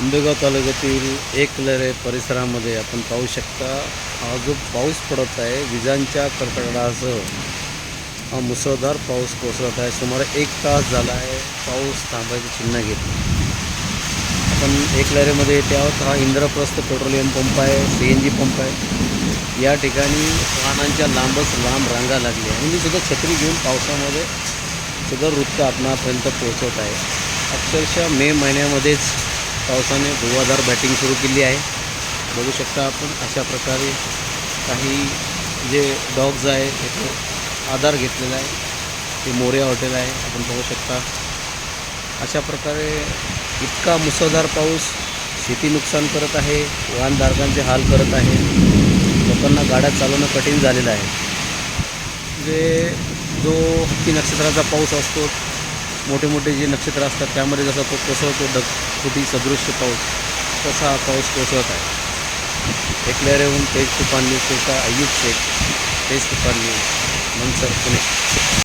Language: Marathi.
आंबेगाव तालुक्यातील एकलरे परिसरामध्ये आपण पाहू शकता हा जो पाऊस पडत आहे विजांच्या कडकडासह हा मुसळधार पाऊस कोसळत आहे. सुमारे एक तास झाला आहे पाऊस थांबायचं चिन्ह घेत आपण एक लहरेमध्ये येते आहोत. हा इंद्रप्रस्थ पेट्रोलियम पंप आहे सी एन जी पंप आहे. या ठिकाणी वाहनांच्या लांबच लांब रांगा लागल्या आणि मी म्हणजे सुद्धा छत्री घेऊन पावसामध्ये सुद्धा वृत्त आपणापर्यंत पोहोचवत आहे. अक्षरशः मे महिन्यामध्येच पावसाने धुवाधार बॅटिंग सुरू केली आहे. बघू शकता आपण अशा प्रकारे काही जे डॉग्ज आहे याचे आधार घेतलेला आहे. ते मोर्या हॉटेल आहे. आपण बघू शकता. अशा प्रकारे इतका मुसळधार पाऊस शेती नुकसान करत आहे वाहनधारकांचे हाल करत आहे. लोकांना गाड्या चालवणं कठीण झालेलं आहे. जे जो हत्ती नक्षत्राचा पाऊस असतो मोठे मोठे जे नक्षत्र असतात त्यामध्ये जसा तो कोसळतो ढग फुटी सदृश्य पाऊस तसा हा पाऊस कोसळत आहे. एकल्या रेहून तेज तुफान न्यूज अय्यूब शेख तेज तुफान न्यूज मनसर पुणे.